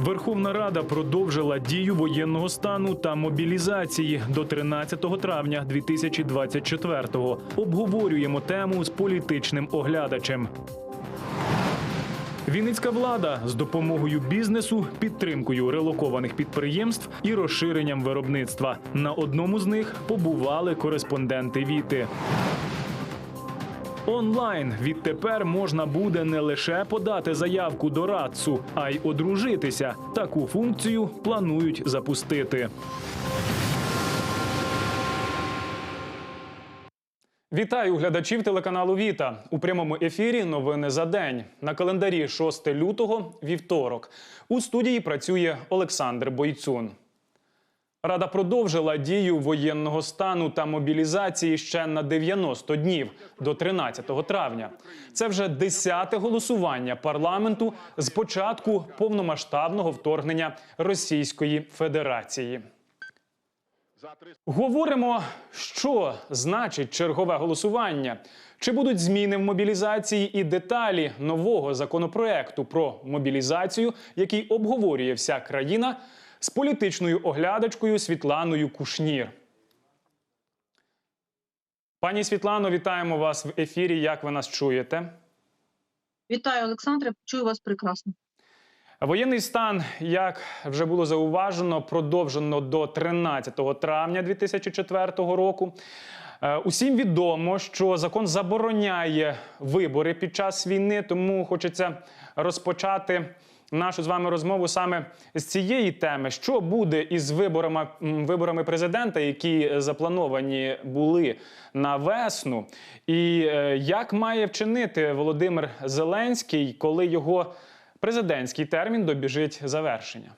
Верховна Рада продовжила дію воєнного стану та мобілізації до 13 травня 2024-го. Обговорюємо тему з політичним оглядачем. Вінницька влада з допомогою бізнесу, підтримкою релокованих підприємств і розширенням виробництва. На одному з них побували кореспонденти Віти. Онлайн відтепер можна буде не лише подати заявку до РАЦУ, а й одружитися. Таку функцію планують запустити. Вітаю глядачів телеканалу Віта у прямому ефірі. Новини за день на календарі 6 лютого, вівторок. У студії працює Олександр Бойцун. Рада продовжила дію воєнного стану та мобілізації ще на 90 днів до 13 травня. Це вже десяте голосування парламенту з початку повномасштабного вторгнення Російської Федерації. Говоримо, що значить чергове голосування. Чи будуть зміни в мобілізації і деталі нового законопроекту про мобілізацію, який обговорює вся країна, з політичною оглядачкою Світланою Кушнір. Пані Світлано, вітаємо вас в ефірі. Як ви нас чуєте? Вітаю, Олександре. Чую вас прекрасно. Воєнний стан, як вже було зауважено, продовжено до 13 травня 2004 року. Е, Усім відомо, що закон забороняє вибори під час війни, тому хочеться розпочати нашу з вами розмову саме з цієї теми. Що буде із виборами, виборами президента, які заплановані були на весну, і е, як має вчинити Володимир Зеленський, коли його президентський термін добіжить завершення?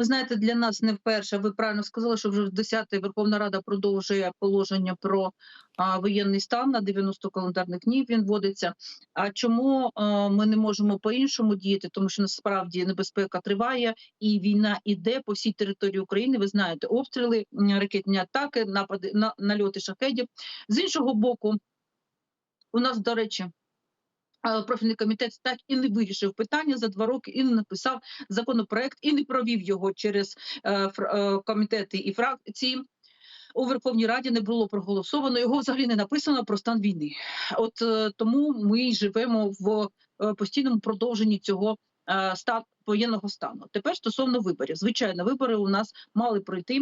Ви знаєте, для нас не вперше. Ви правильно сказали, що вже в 10-й Верховна Рада продовжує положення про а, воєнний стан на 90 календарних днів. Він вводиться. А чому а, ми не можемо по-іншому діяти? Тому що насправді небезпека триває, і війна іде по всій території України. Ви знаєте, обстріли, ракетні атаки, напади на нальоти шахедів. З іншого боку, у нас, до речі. Профільний комітет так і не вирішив питання за два роки і не написав законопроект і не провів його через е, е, комітети і фракції. У Верховній Раді не було проголосовано. Його взагалі не написано про стан війни. От е, тому ми живемо в постійному продовженні цього е, стан воєнного стану. Тепер стосовно виборів. Звичайно, вибори у нас мали пройти.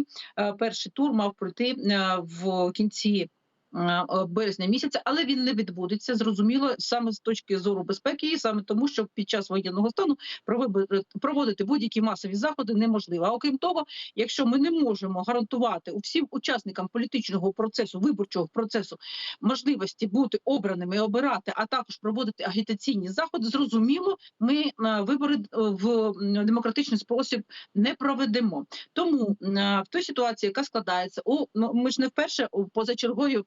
Перший тур мав пройти в кінці. Е, е, Березня місяця, але він не відбудеться. Зрозуміло, саме з точки зору безпеки, і саме тому, що під час воєнного стану про проводити будь-які масові заходи неможливо. А окрім того, якщо ми не можемо гарантувати усім учасникам політичного процесу, виборчого процесу можливості бути обраними і обирати, а також проводити агітаційні заходи, зрозуміло, ми е, вибори в демократичний спосіб не проведемо. Тому в той ситуації, яка складається, у ну, ми ж не вперше у позачергові ем,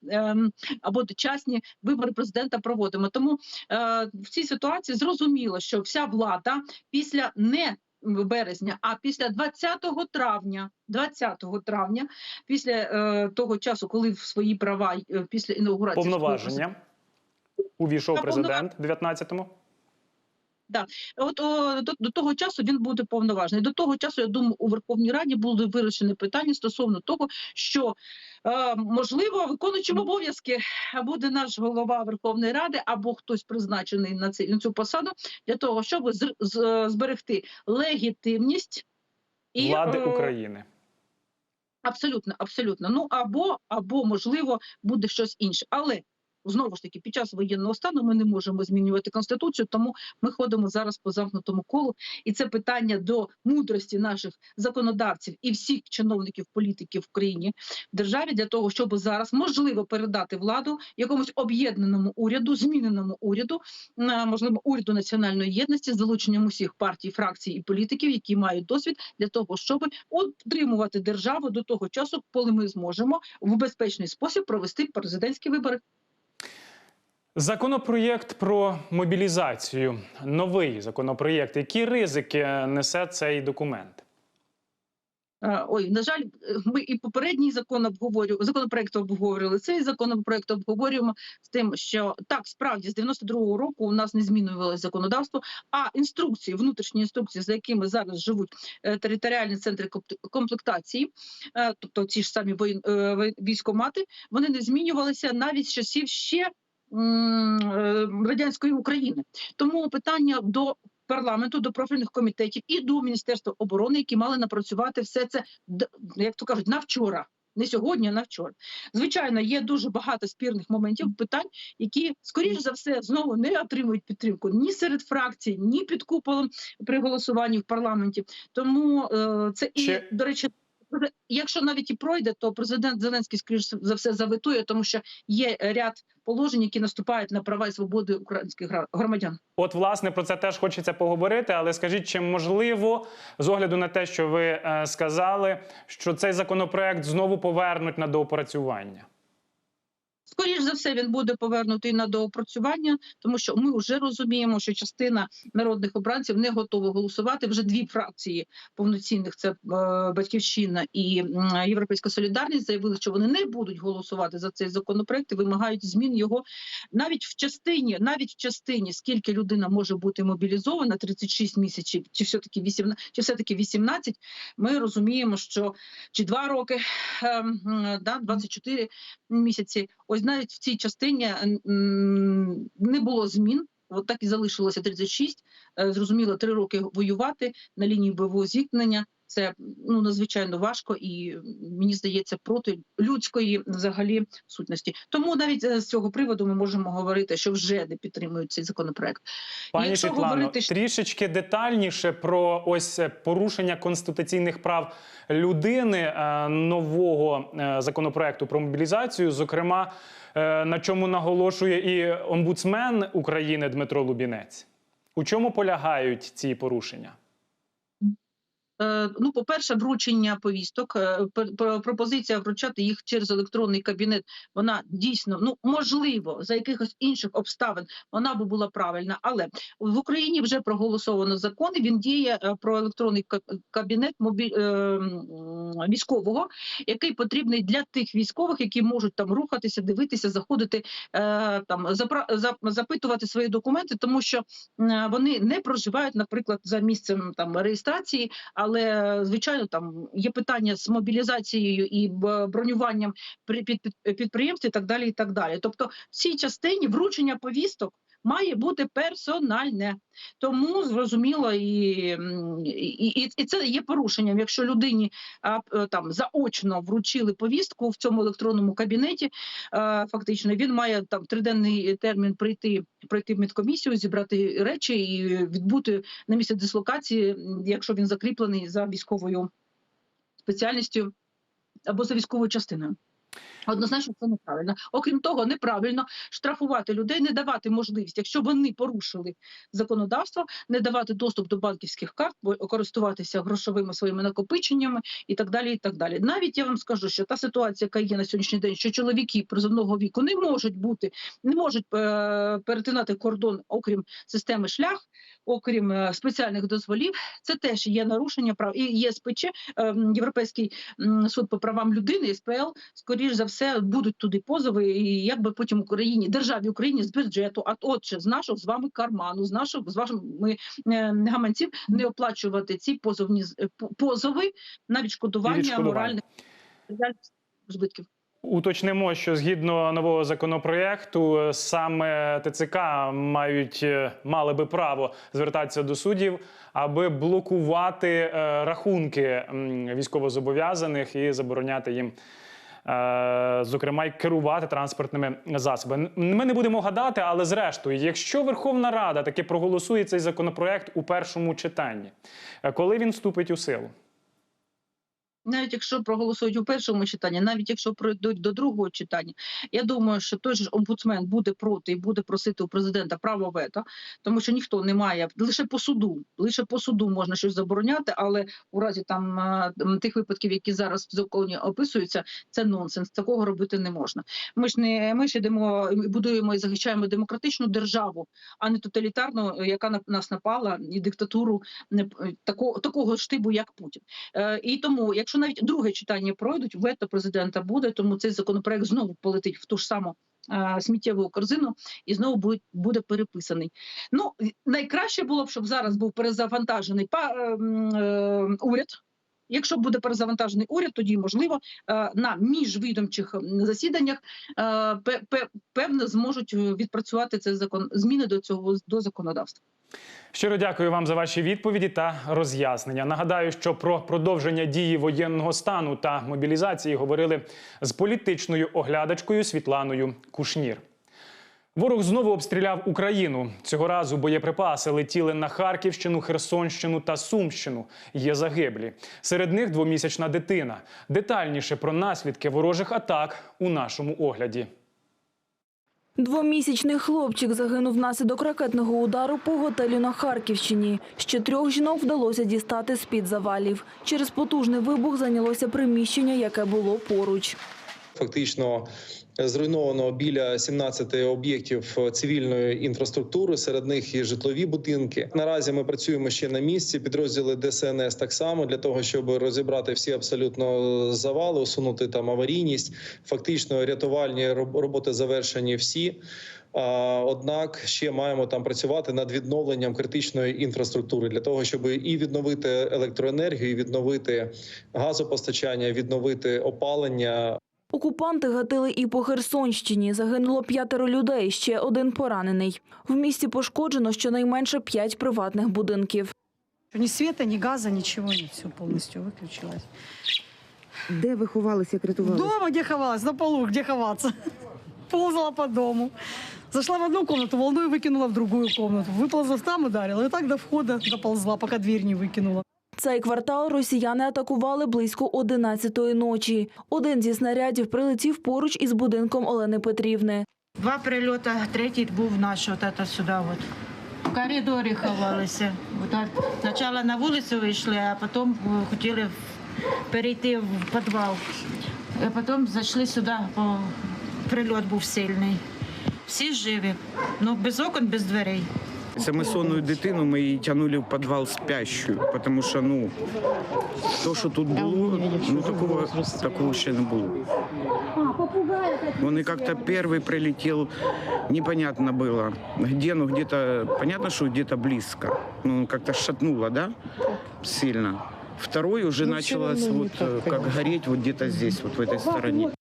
або дочасні вибори президента проводимо. Тому е, в цій ситуації зрозуміло, що вся влада після не березня, а після 20 травня, 20 травня, після е, того часу, коли в свої права е, після інаугурації Повноваження увійшов президент 19-му. От о, до, до того часу він буде повноважений. До того часу, я думаю, у Верховній Раді буде вирішені питання стосовно того, що е, можливо виконуючим обов'язки буде наш голова Верховної Ради або хтось призначений на цей на цю посаду для того, щоб з, з, зберегти легітимність і влади е, України. Абсолютно, абсолютно. Ну або або можливо буде щось інше, але. Знову ж таки, під час воєнного стану ми не можемо змінювати конституцію, тому ми ходимо зараз по замкнутому колу. І це питання до мудрості наших законодавців і всіх чиновників, політиків в країні в державі для того, щоб зараз можливо передати владу якомусь об'єднаному уряду, зміненому уряду, можливо уряду національної єдності з залученням усіх партій, фракцій і політиків, які мають досвід для того, щоб утримувати державу до того часу, коли ми зможемо в безпечний спосіб провести президентські вибори. Законопроєкт про мобілізацію. Новий законопроєкт. Які ризики несе цей документ? Е, Ой, на жаль, ми і попередній закон обговорювали, законопроект обговорювали, цей законопроект обговорюємо з тим, що так, справді з 92-го року у нас не змінювалося законодавство, а інструкції, внутрішні інструкції, за якими зараз живуть е, територіальні центри комп- комплектації, е, тобто ці ж самі військомати, вони не змінювалися навіть з часів ще радянської України. Тому питання до парламенту, до профільних комітетів і до Міністерства оборони, які мали напрацювати все це, як то кажуть, на вчора. Не сьогодні, а на вчора. Звичайно, є дуже багато спірних моментів, питань, які, скоріш за все, знову не отримують підтримку ні серед фракцій, ні під куполом при голосуванні в парламенті. Тому е, це і, Чи- до речі, Якщо навіть і пройде, то президент Зеленський скоріш за все заветує, тому що є ряд положень, які наступають на права і свободи українських громадян. От, власне, про це теж хочеться поговорити, але скажіть, чи можливо, з огляду на те, що ви е, сказали, що цей законопроект знову повернуть на доопрацювання? Скоріш за все, він буде повернутий на доопрацювання, тому що ми вже розуміємо, що частина народних обранців не готова голосувати. Вже дві фракції повноцінних це е, батьківщина і Європейська Солідарність заявили, що вони не будуть голосувати за цей законопроект і вимагають змін його навіть в частині, навіть в частині, скільки людина може бути мобілізована, 36 місяців, чи все таки 18, чи все таки 18, Ми розуміємо, що чи два роки, ем, да, 24 місяці. Ось навіть в цій частині не було змін. От так і залишилося 36. Е, Зрозуміло, три роки воювати на лінії бойового зіткнення. Це ну надзвичайно важко, і мені здається, проти людської взагалі сутності. Тому навіть е, з цього приводу ми можемо говорити, що вже не підтримують цей законопроект. Пані Якщо Світлано, говорити, що- трішечки детальніше про ось е, порушення конституційних прав людини е, нового законопроекту про мобілізацію, зокрема, на чому наголошує і омбудсмен України Дмитро Лубінець. У чому полягають ці порушення? Е, Ну, по-перше, вручення повісток, е, пр- пр- пропозиція вручати їх через електронний кабінет. Вона дійсно ну можливо за якихось інших обставин вона би була правильна, але в Україні вже проголосовано закон. Він діє е, про електронний кабінет військового, який потрібний для тих військових, які можуть там рухатися, дивитися, заходити там за- запитувати свої документи, тому що вони не проживають, наприклад, за місцем там реєстрації, але звичайно там є питання з мобілізацією і бронюванням при під, під підприємств і так далі. І так далі. Тобто, в цій частині вручення повісток. Має бути персональне, тому зрозуміло, і, і, і, це є порушенням. Якщо людині а, там заочно вручили повістку в цьому електронному кабінеті, фактично він має там триденний термін прийти, пройти в медкомісію, зібрати речі і відбути на місці дислокації, якщо він закріплений за військовою спеціальністю або за військовою частиною. Однозначно, це неправильно. Окрім того, неправильно штрафувати людей, не давати можливість, якщо вони порушили законодавство, не давати доступ до банківських карт, користуватися грошовими своїми накопиченнями і так далі. І так далі. Навіть я вам скажу, що та ситуація, яка є на сьогоднішній день, що чоловіки призовного віку не можуть бути, не можуть е, перетинати кордон, окрім системи шлях, окрім е, спеціальних дозволів, це теж є нарушення прав. І ЄСПЧ, е, Європейський суд по правам людини, СПЛ, скоріш за все, будуть туди позови, і якби потім Україні, державі Україні з бюджету, а отже, з нашого з вами карману, з нашого з вашими е, гаманців не оплачувати ці позовні е, позови на відшкодування, відшкодування. моральних збитків. Уточнимо, що згідно нового законопроекту, е, саме ТЦК мають мали би право звертатися до суддів, аби блокувати рахунки військовозобов'язаних і забороняти їм. Е, Зокрема, й керувати транспортними засобами. Ми не будемо гадати, але зрештою, якщо Верховна Рада таки проголосує цей законопроект у першому читанні, е, коли він вступить у силу? Навіть якщо проголосують у першому читанні, навіть якщо пройдуть до другого читання, я думаю, що той же омбудсмен буде проти і буде просити у президента право вето, тому що ніхто не має лише по суду, лише по суду можна щось забороняти, але у разі там е, тих випадків, які зараз в законі описуються, це нонсенс. Такого робити не можна. Ми ж не ми ж ідемо і будуємо і захищаємо демократичну державу, а не тоталітарну, яка на нас напала, і диктатуру не такого такого штибу, як Путін. Е, і тому, якщо якщо навіть друге читання пройдуть, вето президента буде, тому цей законопроект знову полетить в ту ж саму е, сміттєву корзину і знову буде, буде переписаний. Ну найкраще було б, щоб зараз був перезавантажений па, е, е, уряд. Якщо буде перезавантажений уряд, тоді можливо е, на міжвідомчих засіданнях е, пе- пе- певно зможуть е, відпрацювати цей закон зміни до цього до законодавства. Щиро дякую вам за ваші відповіді та роз'яснення. Нагадаю, що про продовження дії воєнного стану та мобілізації говорили з політичною оглядачкою Світланою Кушнір. Ворог знову обстріляв Україну. Цього разу боєприпаси летіли на Харківщину, Херсонщину та Сумщину. Є загиблі. Серед них двомісячна дитина. Детальніше про наслідки ворожих атак у нашому огляді. Двомісячний хлопчик загинув внаслідок ракетного удару по готелю на Харківщині. Ще трьох жінок вдалося дістати з-під завалів. Через потужний вибух зайнялося приміщення, яке було поруч. Фактично зруйновано біля 17 об'єктів цивільної інфраструктури. Серед них і житлові будинки. Наразі ми працюємо ще на місці. Підрозділи ДСНС так само для того, щоб розібрати всі абсолютно завали, усунути там аварійність. Фактично, рятувальні роботи завершені всі. Однак ще маємо там працювати над відновленням критичної інфраструктури для того, щоб і відновити електроенергію, і відновити газопостачання, відновити опалення, Окупанти гатили і по Херсонщині. Загинуло п'ятеро людей, ще один поранений. В місті пошкоджено щонайменше п'ять приватних будинків. Ни света, ни газа, ничего нет. Все полностью выключилось. Де ви ховалися, як рятувалися? Дома где ховалась? На полу, где ховаться? Ползала по дому. Зашла в одну комнату, волной выкинула в другую комнату. Выползла там, ударила. И так до входа доползла, пока дверь не выкинула. Цей квартал росіяни атакували близько 11-ї ночі. Один зі снарядів прилетів поруч із будинком Олени Петрівни. Два прильота, третій був наш, от сюди. От. В коридорі ховалися. Спочатку на вулицю вийшли, а потім е, хотіли перейти в підвал. А потім зайшли сюди, бо прильот був сильний. Всі живі, ну без окон, без дверей. Саме сонну дитину ми її тягнули в підвал спящую, тому що ну то, що тут було, ну такого, такого ще не було. Он и как-то первый прилетел, непонятно было, где, ну где-то, понятно, что где-то близко, ну как-то шатнуло, да, сильно. Второй уже началось вот э, как гореть вот где-то здесь, вот в этой стороне.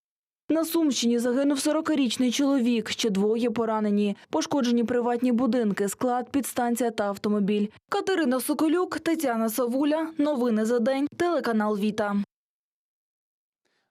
На Сумщині загинув 40-річний чоловік, ще двоє поранені. Пошкоджені приватні будинки, склад, підстанція та автомобіль. Катерина Соколюк, Тетяна Савуля. Новини за день. Телеканал Віта.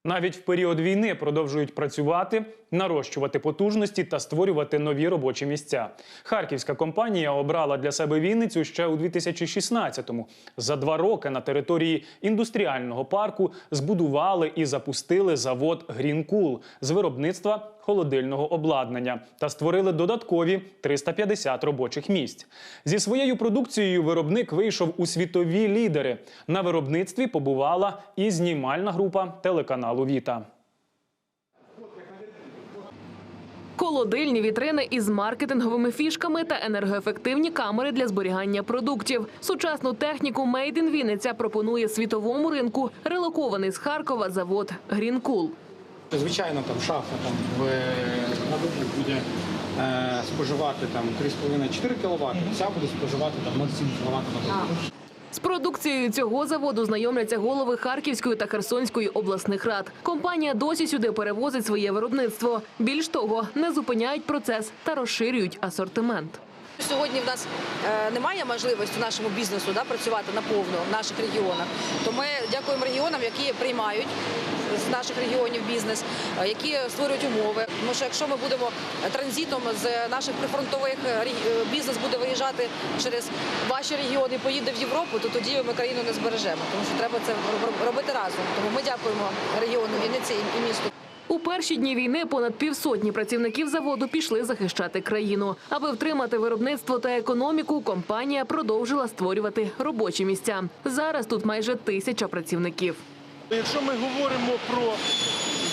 Навіть в період війни продовжують працювати, нарощувати потужності та створювати нові робочі місця. Харківська компанія обрала для себе Вінницю ще у 2016-му. За два роки на території індустріального парку збудували і запустили завод Грінкул з виробництва холодильного обладнання та створили додаткові 350 робочих місць. Зі своєю продукцією виробник вийшов у світові лідери. На виробництві побувала і знімальна група телеканалу Віта. Холодильні вітрини із маркетинговими фішками та енергоефективні камери для зберігання продуктів. Сучасну техніку Made in Вінниця пропонує світовому ринку релокований з Харкова завод Грінкул. Звичайно, там шафа там в на добу буде е, споживати там 3,5-4 кВт, ця буде споживати там 0,7 кВт на добу. З продукцією цього заводу знайомляться голови Харківської та Херсонської обласних рад. Компанія досі сюди перевозить своє виробництво. Більш того, не зупиняють процес та розширюють асортимент. Сьогодні в нас е, немає можливості нашому бізнесу да, працювати наповну в наших регіонах. То ми дякуємо регіонам, які приймають з наших регіонів бізнес, е, які створюють умови. Тому що якщо ми будемо транзитом з наших прифронтових е, бізнес буде виїжджати через ваші регіони, і поїде в Європу, то тоді ми країну не збережемо. Тому що треба це робити разом. Тому ми дякуємо регіону Вінниці і місту. У перші дні війни понад півсотні працівників заводу пішли захищати країну. Аби втримати виробництво та економіку, компанія продовжила створювати робочі місця. Зараз тут майже тисяча працівників. Якщо ми говоримо про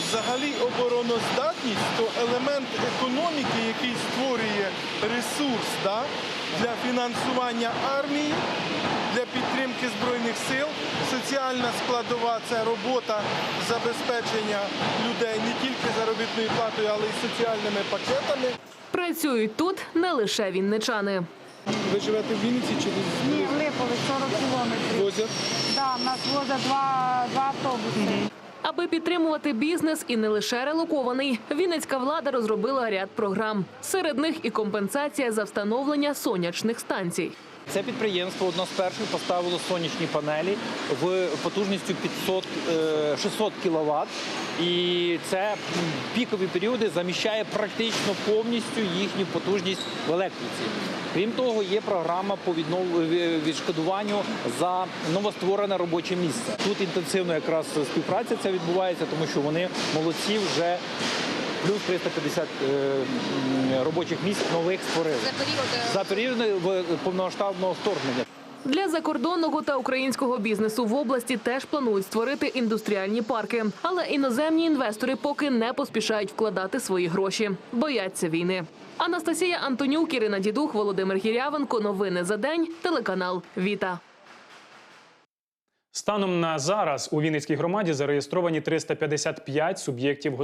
взагалі обороноздатність, то елемент економіки, який створює ресурс да, для фінансування армії, для підтримки збройних сил. Соціальна складова це робота забезпечення людей не тільки заробітною платою, але й соціальними пакетами. Працюють тут не лише вінничани. Ви живете в Вінниці чи десь? Ні, в Липові 40 кілометрів. Возять? Да, нас возять два, два автобуси. Аби підтримувати бізнес і не лише релокований, вінницька влада розробила ряд програм. Серед них і компенсація за встановлення сонячних станцій. Це підприємство одно з перших поставило сонячні панелі в потужністю 500, е, 600 кВт. І це пікові періоди заміщає практично повністю їхню потужність в електриці. Крім того, є програма по відшкодуванню за новостворене робоче місце. Тут інтенсивно якраз співпраця ця відбувається, тому що вони молодці вже плюс 350 е, робочих місць нових створили За період е, за період е, повномасштабного вторгнення. Для закордонного та українського бізнесу в області теж планують створити індустріальні парки. Але іноземні інвестори поки не поспішають вкладати свої гроші, бояться війни. Анастасія Антонюк, Ірина Дідух, Володимир Гірявенко. Новини за день. Телеканал Віта. Станом на зараз у Вінницькій громаді зареєстровані 355 суб'єктів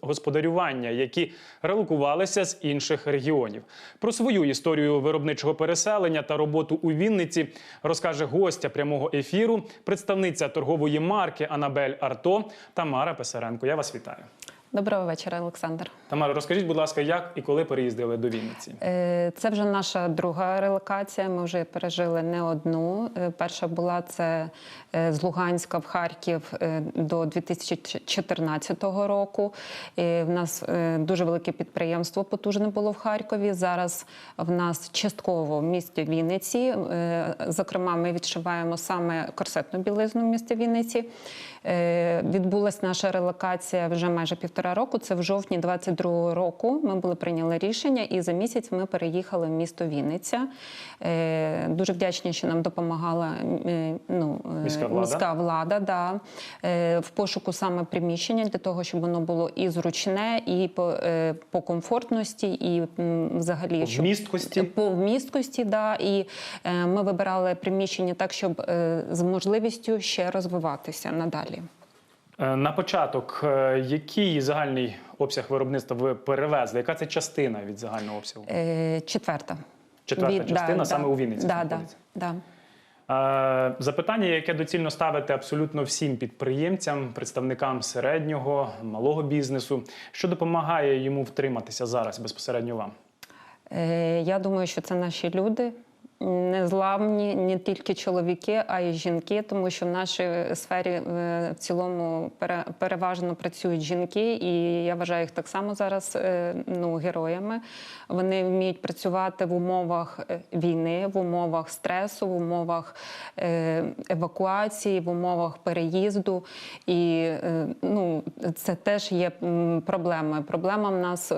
господарювання, які релокувалися з інших регіонів. Про свою історію виробничого переселення та роботу у Вінниці розкаже гостя прямого ефіру, представниця торгової марки Анабель Арто Тамара Писаренко. Я вас вітаю. Доброго вечора, Олександр. Тамара, розкажіть, будь ласка, як і коли переїздили до Вінниці? Е, Це вже наша друга релокація. Ми вже пережили не одну. Е, Перша була це е, з Луганська в Харків до 2014 року. І В нас дуже велике підприємство потужне було в Харкові. Зараз в нас частково в місті Вінниці. Зокрема, ми відшиваємо саме корсетну білизну в місті Вінниці. Е, Відбулась наша релокація вже майже півтора року. Це в жовтні 22-го року. Ми були прийняли рішення, і за місяць ми переїхали в місто Вінниця. Е, Дуже вдячні, що нам допомагала е, ну, Міська влада. міська влада да, в пошуку саме приміщення для того, щоб воно було і зручне, і по, по комфортності, і взагалі По щоб- вмісткості? по вмісткості, да. І ми вибирали приміщення так, щоб з можливістю ще розвиватися надалі. Е, На початок, е, який загальний обсяг виробництва ви перевезли? Яка це частина від загального обсягу? Е, четверта. Четверта Від- частина саме у Вінниці Да, да, да. Запитання, яке доцільно ставити абсолютно всім підприємцям, представникам середнього, малого бізнесу, що допомагає йому втриматися зараз безпосередньо вам? Я думаю, що це наші люди. Незламні не тільки чоловіки, а й жінки, тому що в нашій сфері е, в цілому пере- переважно працюють жінки, і я вважаю їх так само зараз е, ну, героями. Вони вміють працювати в умовах е, війни, в умовах стресу, в умовах евакуації, в умовах переїзду. І ну, це теж є проблемою. Проблема в нас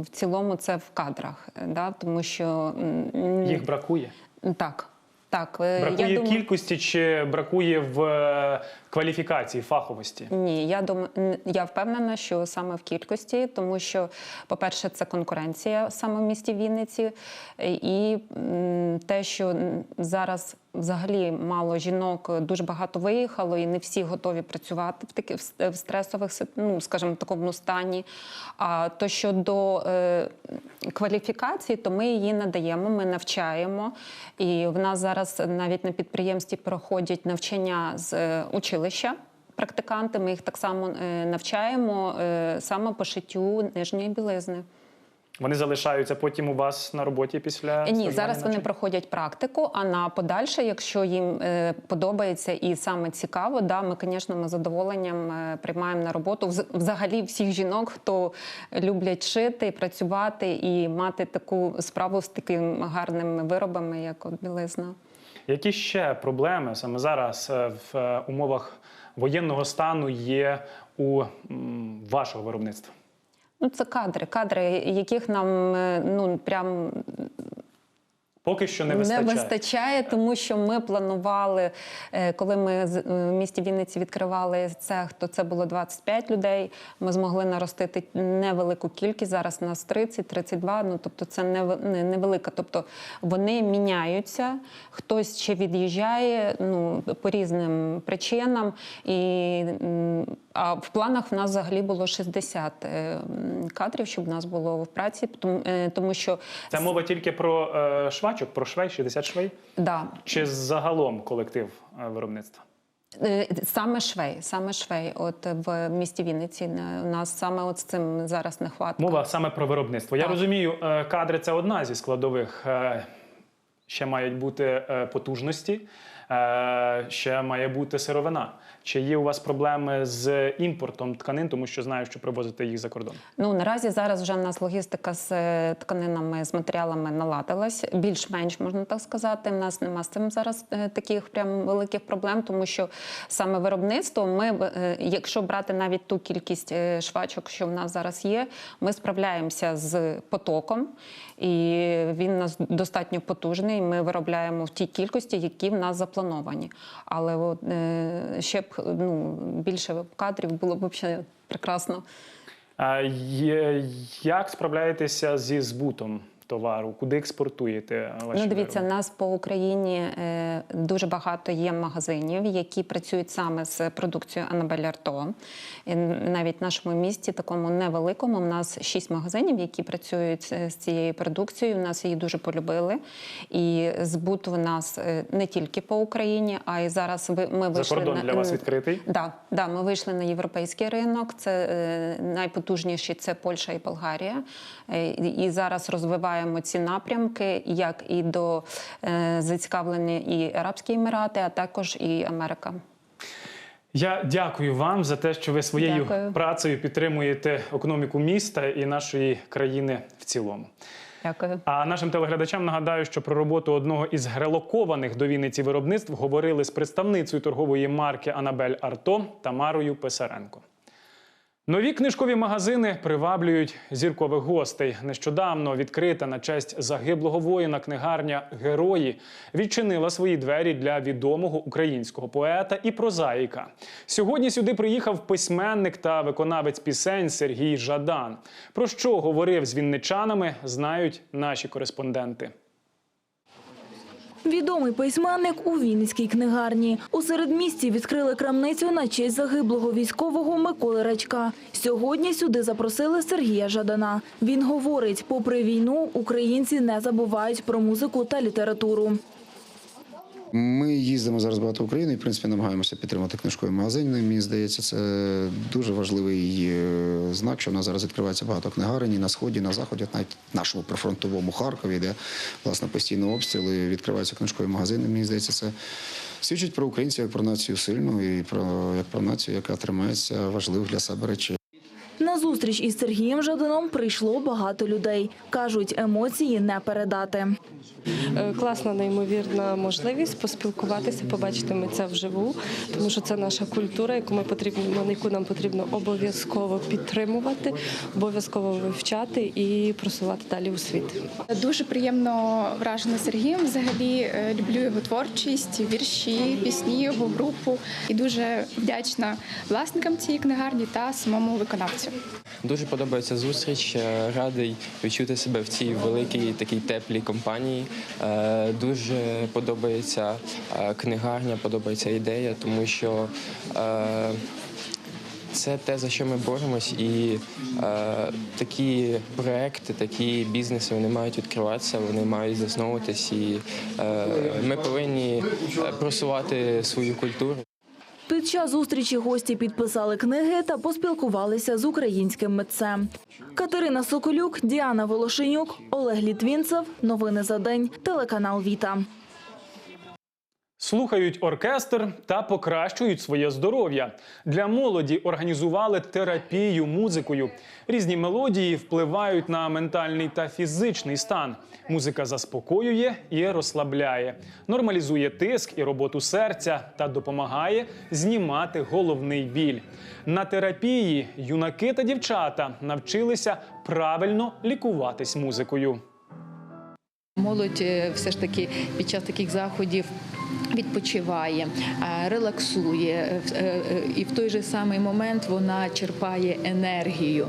в цілому це в кадрах, да? тому що Їх бракує? Так. Так, е, Бракує я думаю, кількості чи бракує в е, кваліфікації, фаховості? Ні, я думаю, я впевнена, що саме в кількості, тому що, по-перше, це конкуренція саме в місті Вінниці, і те, що зараз взагалі мало жінок, дуже багато виїхало, і не всі готові працювати в таких в стресових ну, скажімо, такому стані. А то щодо е, кваліфікації, то ми її надаємо, ми навчаємо. І в нас зараз навіть на підприємстві проходять навчання з е, училища. Практиканти, ми їх так само е, навчаємо е, саме по шиттю нижньої білизни. Вони залишаються потім у вас на роботі після Ні, зараз вони проходять практику. А на подальше, якщо їм е, подобається і саме цікаво, да, ми, звісно, ми задоволенням приймаємо на роботу взагалі всіх жінок, хто люблять шити, працювати і мати таку справу з такими гарними виробами, як от білизна. Які ще проблеми саме зараз е, в е, умовах воєнного стану є у вашого виробництва? Ну, це кадри, кадри, яких нам е, ну прям Поки що не вистачає. Не вистачає, тому що ми планували, е, коли ми е, в місті Вінниці відкривали цех, то це було 25 людей. Ми змогли наростити невелику кількість. Зараз нас 30-32, Ну тобто це невелика. Тобто вони міняються. Хтось ще від'їжджає ну по різним причинам. І а в планах в нас взагалі було 60 е, кадрів, щоб в нас було в праці, тому, тому що Це мова тільки про е, швачок, про швей, 60 швей, да, чи загалом колектив е, виробництва? Е, Саме швей, саме швей. От в місті Вінниці е, у нас саме от з цим зараз нехватка. Мова саме про виробництво. Я розумію, е, кадри це одна зі складових. Е, Ще мають бути е, потужності, е, ще має бути сировина. Чи є у вас проблеми з імпортом тканин, тому що знаю, що привозите їх за кордон? Ну наразі зараз вже в нас логістика з е, тканинами з матеріалами наладилась. Більш-менш можна так сказати. У нас нема з цим зараз е, таких прям великих проблем, тому що саме виробництво. Ми, е, якщо брати навіть ту кількість швачок, що в нас зараз є, ми справляємося з потоком, і він у нас достатньо потужний. Ми виробляємо в тій кількості, які в нас заплановані. Але от, ще ну більше кадрів було б взагалі прекрасно. А як справляєтеся зі збутом товару? Куди експортуєте ваші Ну, дивіться, вироби? нас по Україні е, дуже багато є магазинів, які працюють саме з продукцією Анабель Арто. І навіть в нашому місті, такому невеликому, у нас шість магазинів, які працюють з з цією продукцією. У нас її дуже полюбили. І збут у нас е, не тільки по Україні, а й зараз ми За кордон на для вас відкритий? Да, да, ми вийшли на європейський ринок. Це е, найпотужніші це Польща і Болгарія. Е, і, зараз розвиваємо ці напрямки, як і до е, зацікавлені і Арабські Емірати, а також і Америка. Я дякую вам за те, що ви своєю Дякую. працею підтримуєте економіку міста і нашої країни в цілому. Дякую. А нашим телеглядачам нагадаю, що про роботу одного із грелокованих до Вінниці виробництв говорили з представницею торгової марки Анабель Арто Тамарою Писаренко. Нові книжкові магазини приваблюють зіркових гостей. Нещодавно відкрита на честь загиблого воїна книгарня Герої відчинила свої двері для відомого українського поета і прозаїка. Сьогодні сюди приїхав письменник та виконавець пісень Сергій Жадан. Про що говорив з вінничанами, знають наші кореспонденти. Відомий письменник у Вінницькій книгарні. У середмісті відкрили крамницю на честь загиблого військового Миколи Рачка. Сьогодні сюди запросили Сергія Жадана. Він говорить, попри війну, українці не забувають про музику та літературу. Ми їздимо зараз багато в Україну і в принципі намагаємося підтримати книжкові магазини. Мені здається, це дуже важливий е, знак, що в нас зараз відкривається багато книгарень і на сході, на заході, навіть нашому прифронтовому Харкові, де власне постійно обстріли відкриваються книжкові магазини. Мені здається, це свідчить про українців як про націю сильну і про як про націю, яка тримається важливих для себе речей. На зустріч із Сергієм Жаданом прийшло багато людей. Кажуть, емоції не передати. Е, Класна, неймовірна можливість поспілкуватися, побачити митця вживу, тому що це наша культура, яку ми потрібно, яку нам потрібно обов'язково підтримувати, обов'язково вивчати і просувати далі у світ. Дуже приємно вражена Сергієм. Взагалі е, люблю його творчість, вірші, пісні, його групу і дуже вдячна власникам цієї книгарні та самому виконавцю. Дуже подобається зустріч. е, Радий відчути себе в цій великій такій теплій компанії. Е, Дуже подобається е, книгарня, подобається ідея, тому що це те, за що ми боремось, і е, такі проекти, такі бізнеси вони мають відкриватися, вони мають засновуватись, і е, ми повинні просувати свою культуру. Під час зустрічі гості підписали книги та поспілкувалися з українським митцем. Катерина Соколюк, Діана Волошенюк, Олег Літвінцев. Новини за день. Телеканал Віта. Слухають оркестр та покращують своє здоров'я. Для молоді організували терапію музикою. Різні мелодії впливають на ментальний та фізичний стан. Музика заспокоює і розслабляє, нормалізує тиск і роботу серця та допомагає знімати головний біль. На терапії юнаки та дівчата навчилися правильно лікуватись музикою. Молодь е, все ж таки під час таких заходів. Відпочиває, релаксує, е, е, і в той же самий момент вона черпає енергію.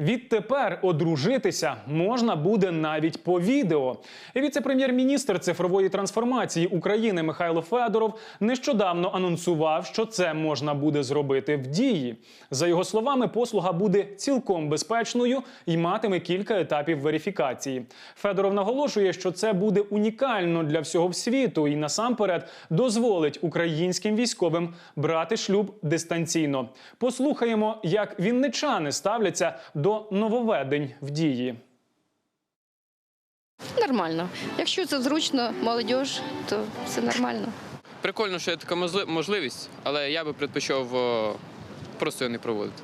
Відтепер одружитися можна буде навіть по відео. Віце-прем'єр-міністр цифрової трансформації України Михайло Федоров нещодавно анонсував, що це можна буде зробити в дії. За його словами, послуга буде цілком безпечною і матиме кілька етапів верифікації. Федоров наголошує, що це буде унікально для всього світу і насамперед дозволить українським військовим брати шлюб дистанційно. Послухаємо, як вінничани ставляться до нововведень в дії. Нормально. Якщо це зручно, молодь, то все нормально. Прикольно, що є така можливість, але я би предпочов просто його не проводити.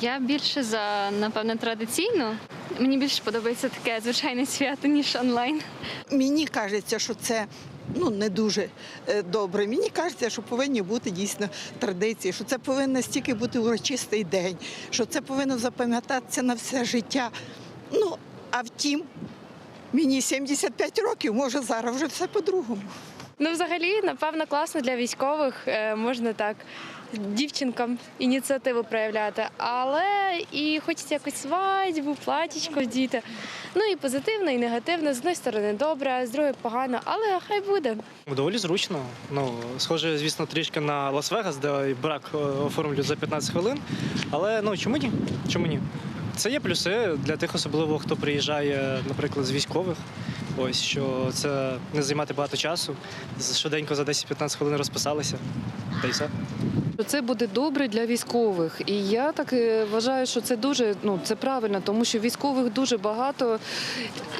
Я більше за напевне традиційно. Мені більше подобається таке звичайне свято, ніж онлайн. Мені кажеться, що це ну не дуже е, добре. Мені кажеться, що повинні бути дійсно традиції, що це повинен стільки бути урочистий день, що це повинно запам'ятатися на все життя. Ну а втім, мені 75 років, може зараз вже все по-другому. Ну, взагалі, напевно, класно для військових. е, Можна так дівчинкам ініціативу проявляти, але і хочеться якусь свадьбу, платічко вдіти. Ну і позитивно, і негативно. З одної сторони добре, з другої погано, але хай буде. Доволі зручно. Ну, схоже, звісно, трішки на Лас-Вегас, де брак е, оформлюють за 15 хвилин. Але ну чому ні? Чому ні? Це є плюси для тих, особливо хто приїжджає, наприклад, з військових. Ось що це не займати багато часу. Швиденько за 10-15 хвилин розписалися. Та й все. Це буде добре для військових, і я так е, вважаю, що це дуже ну це правильно, тому що військових дуже багато,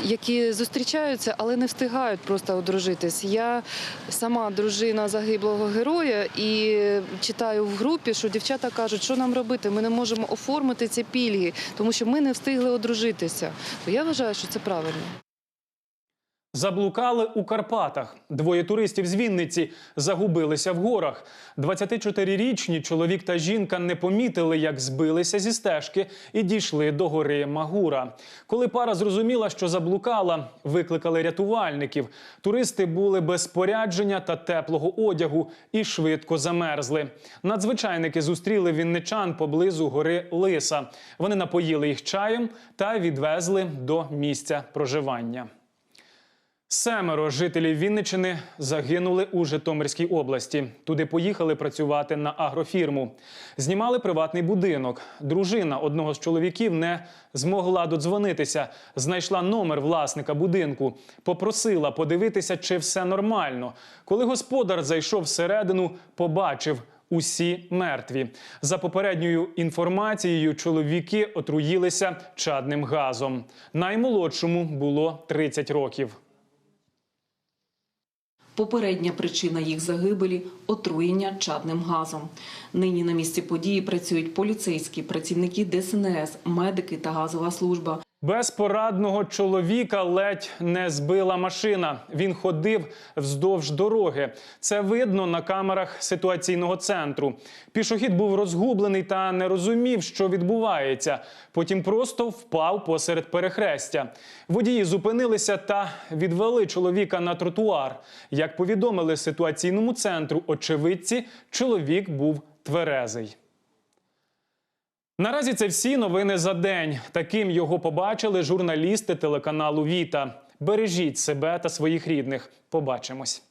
які зустрічаються, але не встигають просто одружитись. Я сама дружина загиблого героя і читаю в групі, що дівчата кажуть, що нам робити. Ми не можемо оформити ці пільги, тому що ми не встигли одружитися. Я вважаю, що це правильно. Заблукали у Карпатах. Двоє туристів з Вінниці загубилися в горах. 24-річні чоловік та жінка не помітили, як збилися зі стежки і дійшли до гори Магура. Коли пара зрозуміла, що заблукала, викликали рятувальників. Туристи були без спорядження та теплого одягу і швидко замерзли. Надзвичайники зустріли вінничан поблизу гори Лиса. Вони напоїли їх чаєм та відвезли до місця проживання. Семеро жителів Вінничини загинули у Житомирській області. Туди поїхали працювати на агрофірму. Знімали приватний будинок. Дружина одного з чоловіків не змогла додзвонитися. Знайшла номер власника будинку. Попросила подивитися, чи все нормально. Коли господар зайшов всередину, побачив. Усі мертві за попередньою інформацією, чоловіки отруїлися чадним газом. Наймолодшому було 30 років. Попередня причина їх загибелі отруєння чадним газом. Нині на місці події працюють поліцейські, працівники ДСНС, медики та газова служба. Безпорадного чоловіка ледь не збила машина. Він ходив вздовж дороги. Це видно на камерах ситуаційного центру. Пішохід був розгублений та не розумів, що відбувається. Потім просто впав посеред перехрестя. Водії зупинилися та відвели чоловіка на тротуар. Як повідомили ситуаційному центру очевидці, чоловік був тверезий. Наразі це всі новини за день. Таким його побачили журналісти телеканалу Віта. Бережіть себе та своїх рідних. Побачимось.